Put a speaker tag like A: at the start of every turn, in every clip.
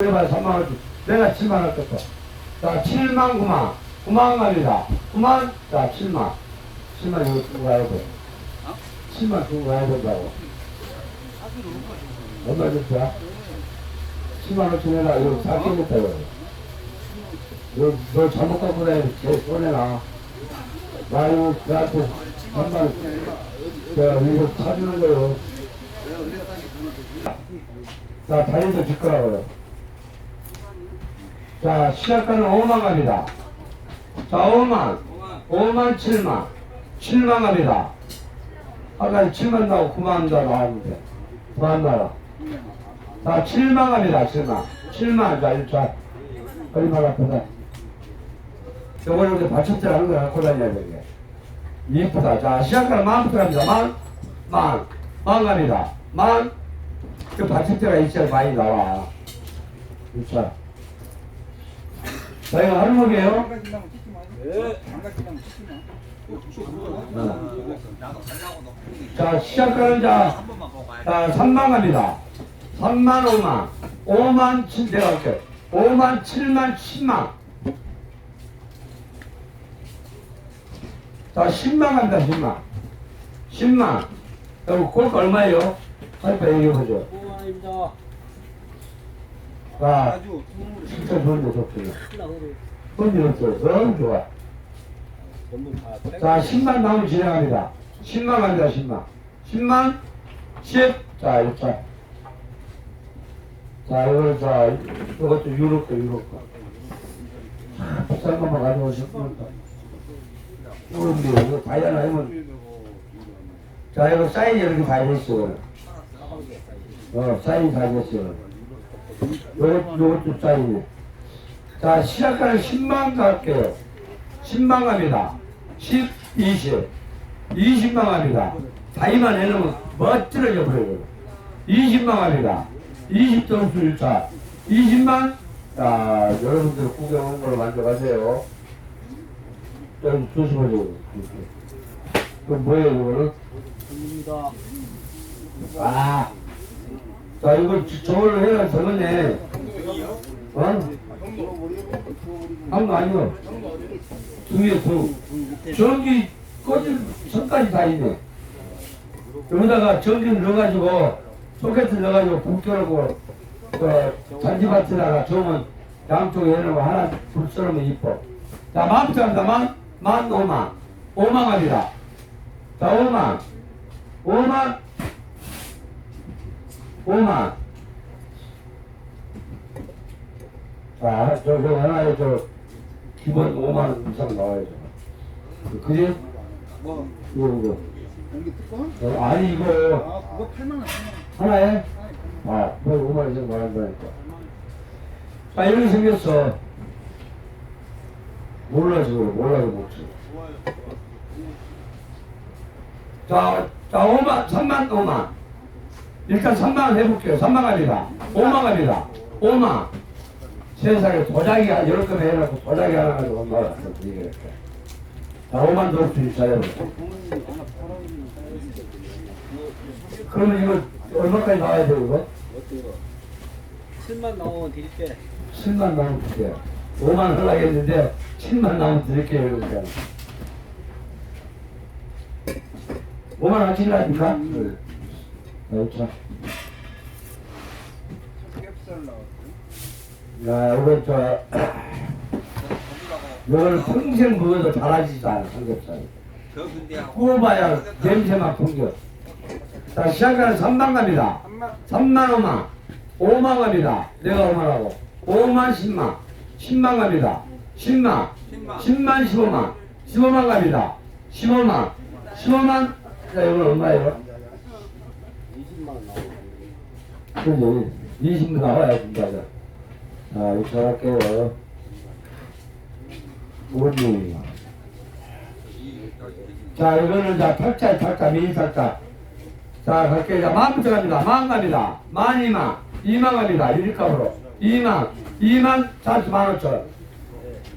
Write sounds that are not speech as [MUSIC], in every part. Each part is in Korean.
A: 내가 3만 원, 주- 내가 7만 원 줬어. 자, 7만 9만. 9만 갑니다. 9만, 자, 7만. 7만 이거 두고 가야 돼. 7만 두고 가야 된다고. 얼마 줬어? 7만 원 주내라. 이거 사겠다, 이거. 이거, 너 잘못 갖고 다니 제 손해나. 나 이거 나한테 3만 원, 내가 이거 사주는 거요. 자, 다리도 줄 거라고요. 자, 시작가는 5만 갑니다. 자, 5만. 5만, 7만. 7만 갑니다. 아까 7만 나오고 9만 다 나왔는데. 9만 나와. 자, 7만 갑니다. 7만. 7만. 자, 1차. 얼마 아프다. 요걸 이렇게 받침대 하는 거 갖고 다녀야 되게. 이쁘다. 자, 시작가는 만부터 갑니다. 만. 만. 만 갑니다. 만. 그 받침대가 있어야 많이 나와. 1차. 자, 이거 할머니예요 자, 시작하는 자, 자, 3만 갑니다. 3만, 5만. 5만, 7, 내가 할게. 5만, 7만, 10만. 자, 10만 갑니다, 10만. 10만. 여기 꼴가 얼마예요? 빨리 얘기해보죠.
B: 고맙습니다.
A: 자, 진짜 좋은데 좋군요. 손이 없어요. 너무 좋아. 자, 10만 나오면 진행합니다. 10만 갑니다, 10만. 10만, 10. 자, 1차. 자, 이거, 자, 이것도 유럽 거, 유럽 거. 아, 비싼 것만 가져오셨습니까? 이건데, 이거 다이아나 하면. 자, 이거 사인 이렇게 다 됐어요. 어, 사인 다 됐어 요. 요것, 요것도 사인이네. 자, 시작하는 10만 갈게요. 10만 갑니다. 10, 20. 20만 갑니다. 다이만 해놓으면 멋들어져 버려요. 20만 갑니다. 20점수 1차. 20만. 자, 여러분들 구경 온 걸로 만져가세요. 좀 조심하세요. 그 뭐예요, 이거는?
B: 입니다.
A: 아. 자, 이거 저걸로 해가 저거네. 어? 한거 아니요. 두개 두. 전기 꺼진 선까지 다 있네. 여기다가 전기를 넣어가지고 소켓을 넣어가지고 불 켜놓고 그 잔디밭에다가 저으면 양쪽에 해놓고 하나 불 쏘면 이뻐. 자, 만부터 합니다. 만, 만, 오만. 오만 갑니다. 자, 오만. 오만. 오만. 자, 저, 저 하나에 저 기본 5만 원 이상 나와야죠. 그지?
C: 뭐
A: 이거, 이거.
C: 연기 특권?
A: 어, 아니, 이거
C: 아 그거 8만 원. 8만 원.
A: 하나에? 아, 뭐 5만 원 이상 나간다니까. 아, 이렇게 생겼어. 몰라서 그래, 몰라서 못 쳐. 자, 자, 5만, 3만, 5만. 일단 3만 해볼게요. 3만 갑니다. 5만 갑니다. 5만. 세상에 도자기 여러 건 해놓고 도자기 하나 가지고 얼마나 이게 자, 5만 넣을 수 있어요. 그러면 이거 얼마까지 나와야 돼요, 이거?
B: 어때요? 7만 나오면 드릴게.
A: 7만 나오면 드릴게요. 5만 하려고 했는데 7만 나오면 드릴게요, 그러니까. 5만 하실라니까? 네. 자,
C: 삼겹살 나왔고.
A: 야, 이거 저, 이거는 평생 먹어도 달아지지도 않아, 삼겹살. 구워봐야 냄새만 풍겨. 자, 시작하는 3만 갑니다. 3만 5만. 5만 갑니다. 내가 5만 하고. 5만 10만. 10만 갑니다. 10만. 10만 15만. 15만 갑니다. 15만. 15만. 자, 이건 얼마예요?
B: 20만
A: 그지? 20만 나와야 된다. 자, 자, 이거 전할게요. 오니. 자, 이거는 자, 탁자, 탁자, 미니 탁자. 자, 갈게요. 자, 만부터 갑니다. 만 갑니다. 만 이만. 이만 갑니다. 유리값으로. 이만. 이만, 잔치 만 오천.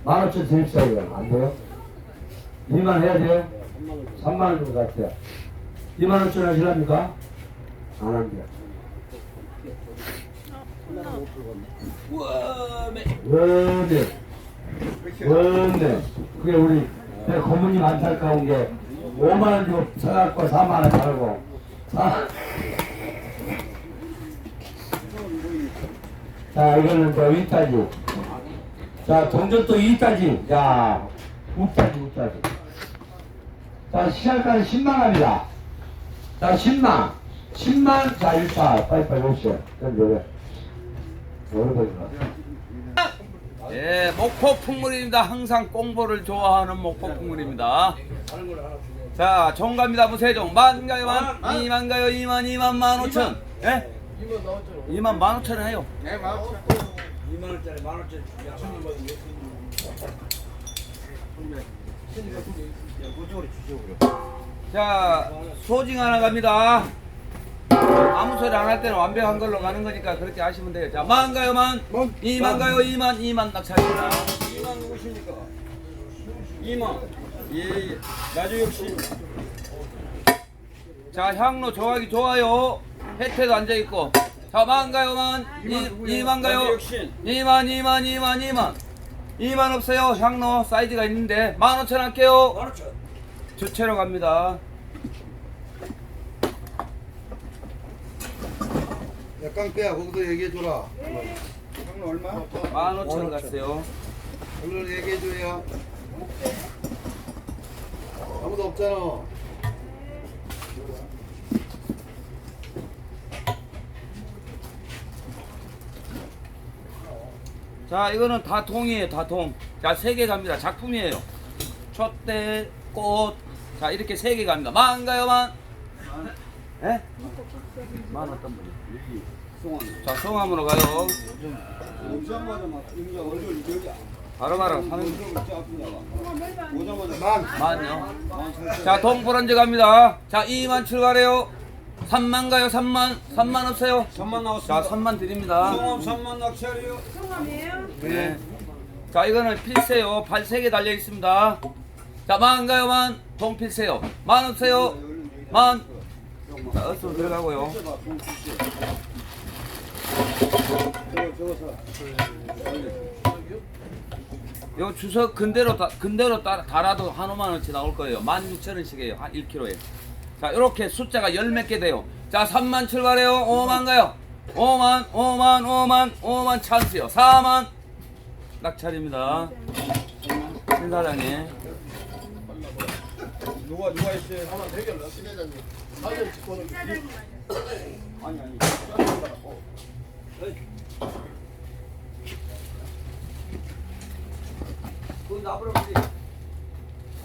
A: 만 오천 드립시다, 이거. 안 돼요? 이만 해야 돼요? 3만 원 정도 갈게요. 2만 오천 하시랍니까? 안 합니다.
B: 하나는 못 풀겠네. 워메.
A: 원네 원네 그게 우리 내 고모님 안타까운 게 5만 원 주고 사갖고 4만 원 팔고. 사. 자 이거는 저 위따지. 자 동전도 위따지. 야 우따지 우따지. 자 시작까지 10만 합니다. 자 10만. 10만. 자 1차 빨리빨리 오시오 그럼 보인가
D: 예, 목포 풍물입니다. 항상 꽁보를 좋아하는 목포 풍물입니다. 자, 종갑니다. 무세종. 만가요, 만? 이만가요, 이만, 이만, 만 오천. 예? 이만 만 오천 해요. 자, 소징 하나 갑니다. 아무 소리 안 할 때는 완벽한 걸로 가는 거니까 그렇게 하시면 돼요. 자, 만 가요, 만. 이만 가요, 이만, 이만 낙찰입니다.
B: 이만 누구십니까? 이만. 예, 예. 나주 역시.
D: 자, 향로 좋아하기 좋아요. 혜태도 앉아있고. 자, 만 가요, 만. 이, 이만 가요. 이만, 이만, 이만, 이만. 이만 없어요. 향로 사이즈가 있는데. 만 오천 할게요. 주체로 갑니다.
E: 야 깡패야 거기서 얘기해줘라
C: 형은 얼마?
D: 만 오천 갔어요.
E: 얼른 얘기해줘야 아무도 없잖아
D: 자, 이거는 다 통이에요, 다 통. 자, 세 개 갑니다. 작품이에요. 촛대, 꽃. 자, 이렇게 세 개 갑니다. 만 가요, 만? 예? 만 어떤 분이? 자, 성함으로 가요. 바로바로 사는
E: 만
D: 만요. 자, 동포런지 갑니다. 자, 2만 출발해요. 3만 가요, 3만. 3만 없어요.
B: 3만 나왔습니다.
D: 자, 3만 드립니다.
B: 성함 3만 낚시하래요.
D: 네. 자, 이거는 필세요. 발세개 달려 있습니다. 자, 만 가요, 만. 동필세요. 만 없어요. 만. 자, 어서 들어가고요. 요 주석 근대로 다, 근대로 따, 달아도 한 5만 원치 나올 거예요. 16,000원씩이에요. 한 1kg에. 자, 이렇게 숫자가 열 몇 개 돼요. 자, 3만 출발해요. 5만 가요. 5만, 5만, 5만, 5만 찬스요. 4만 낙찰입니다. 신사장님.
B: 누가 누가 있어요? 하나 대결 아니 아니.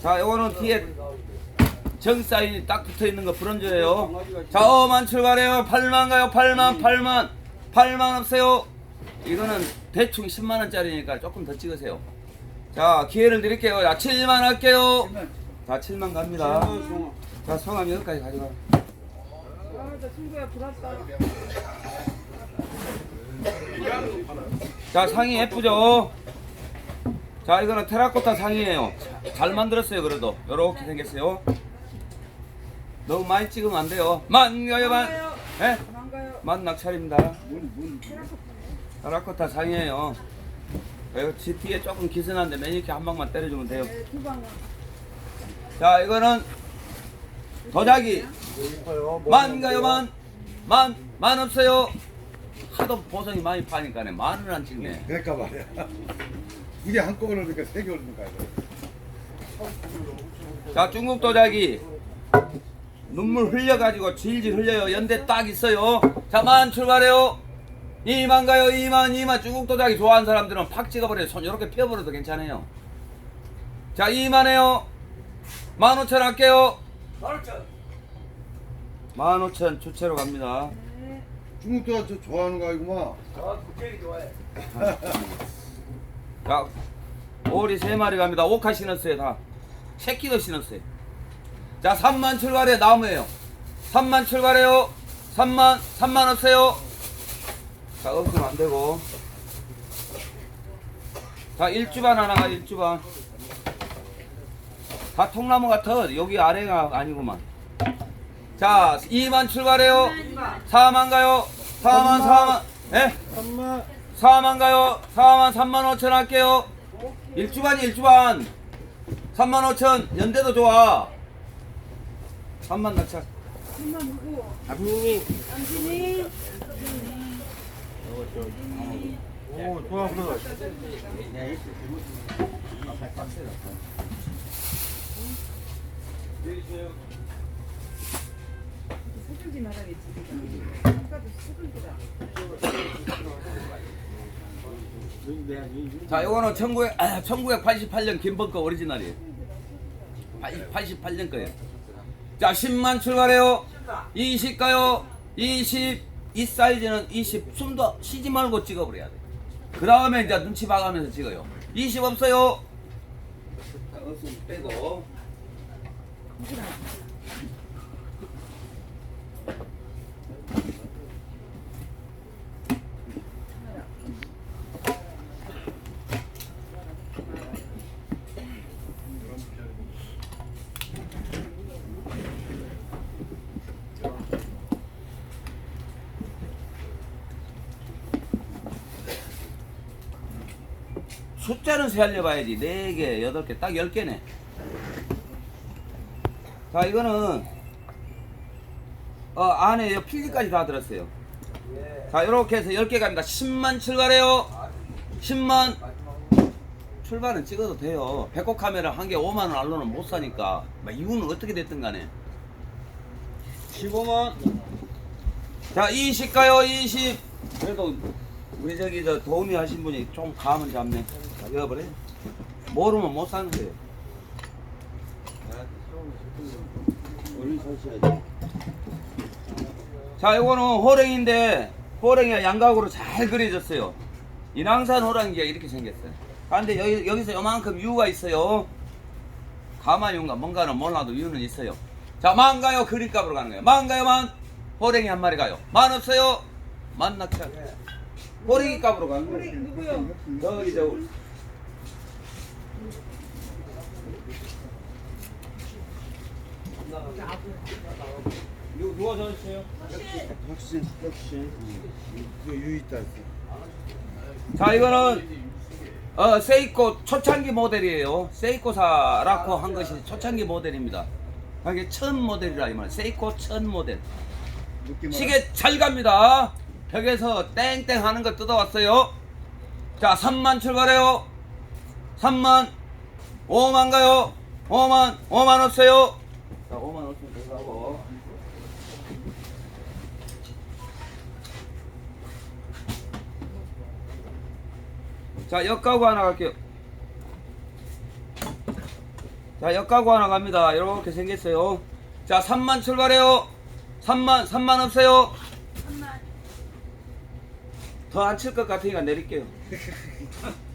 D: 자, 요거는 뒤에 정 사인이 딱 붙어 있는 거 브론즈예요. 자, 5만 출발해요. 8만 가요. 8만, 8만, 8만 없어요. 이거는 대충 10만 원짜리니까 조금 더 찍으세요. 자, 기회를 드릴게요. 자, 7만 할게요. 자, 7만 갑니다. 자, 성함 여기까지 가져가. 자, 상이 예쁘죠? 자, 이거는 테라코타 상이에요. 잘 만들었어요, 그래도. 요렇게 생겼어요. 너무 많이 찍으면 안 돼요. 만 가요, 만. 예? 만 낙찰입니다. 테라코타 상이에요. 이거 지 뒤에 조금 기스난데 매니큐 한 방만 때려주면 돼요.
F: 네.
D: 자, 이거는 도자기. 만 가요, 만. 만, 만 없어요. 하도 보성이 많이 파니까네. 만을 안 찍네.
E: 그러니까 말이야 이게 한꺼번에 그러니까 세개 올리는 거야
D: 자 중국 도자기. 눈물 흘려가지고 질질 흘려요. 연대 딱 있어요. 자만 출발해요. 이만 가요. 이만 이만. 중국 도자기 좋아하는 사람들은 팍 찍어버려요 손 이렇게 펴버려도 괜찮아요. 자 이만해요. 만 오천 할게요. 만 오천. 주체로 갑니다.
E: 중국도 저 좋아하는 거 아니구만 [LAUGHS]
D: 자 오리 세 마리 갑니다. 오카 신었어요 다. 새끼도 신었어요 자 3만 출발해. 나무예요. 3만 출발해요. 3만 3만 없어요. 자 없으면 안 되고. 자 일주반 하나가 일주반. 다 통나무 같아 여기 아래가 아니구만. 자 2만 출발해요. 4만. 가요. 4만 4만. 예?
B: 3만
D: 4만 가요. 4만 3만 5천 할게요. 일주반이 일주반. 3만 5천 연대도 좋아. 3만 낙찰.
F: 엄마 누구?
E: 아버님이
F: 당신이?
E: 오 좋아 그래.
F: 말하겠지. 아까도 수증기다.
D: 자, 요거는 1900, 아, 1988년 김범거 오리지널이에요. 88년 거예요. 자, 10만 출발해요. 20 가요. 20, 이 사이즈는 20, 숨도 쉬지 말고 찍어버려야 돼. 그 다음에 이제 눈치 봐가면서 찍어요. 20 없어요. 자, 빼고. 숫자는 세알려 봐야지. 4개, 8개, 딱 10개네. 자, 이거는, 어, 안에 요 필기까지 다 들었어요. 자, 이렇게 해서 10개 갑니다. 10만 출발해요. 10만. 출발은 찍어도 돼요. 배꼽 카메라 한 개 5만 원 알로는 못 사니까. 뭐 이유는 어떻게 됐든 간에. 15만. 자, 20 가요, 20. 그래도 우리 저기 저 도우미 하신 분이 좀 감은 잡네. 자, 여버려. 모르면 못 사는 거예요. 자, 이거는 호랭인데 호랭이가 양각으로 잘 그려졌어요. 인왕산 호랑이가 이렇게 생겼어요. 그런데 여기, 여기서 요만큼 이유가 있어요. 가만히 온가 뭔가는 몰라도 이유는 있어요. 자, 만 가요? 그립값으로 가는 거예요. 만 가요, 만? 호랭이 한 마리 가요. 만 없어요? 만 낙찰. 호랭이 값으로 가는 거예요.
F: 우리 누구요?
D: 저기 저 누- 누가 전했어요?
E: 확신 확신. 이거 유의 있다.
D: 자 이거는 어 세이코 초창기 모델이에요. 세이코사라고 한 것이 초창기 모델입니다. 이게 첫 모델이라 이 말. 세이코 첫 모델. 시계 잘 갑니다. 벽에서 땡땡 하는 거 뜯어왔어요. 자, 3만 출발해요. 3만, 5만 가요. 5만, 5만 없어요. 자, 5만 없으면 들어가고. 자, 역가구 하나 갈게요. 자, 역가구 하나 갑니다. 이렇게 생겼어요. 자, 3만 출발해요. 3만, 3만 없어요. 3만. 더안 칠 것 같으니까 내릴게요. [LAUGHS]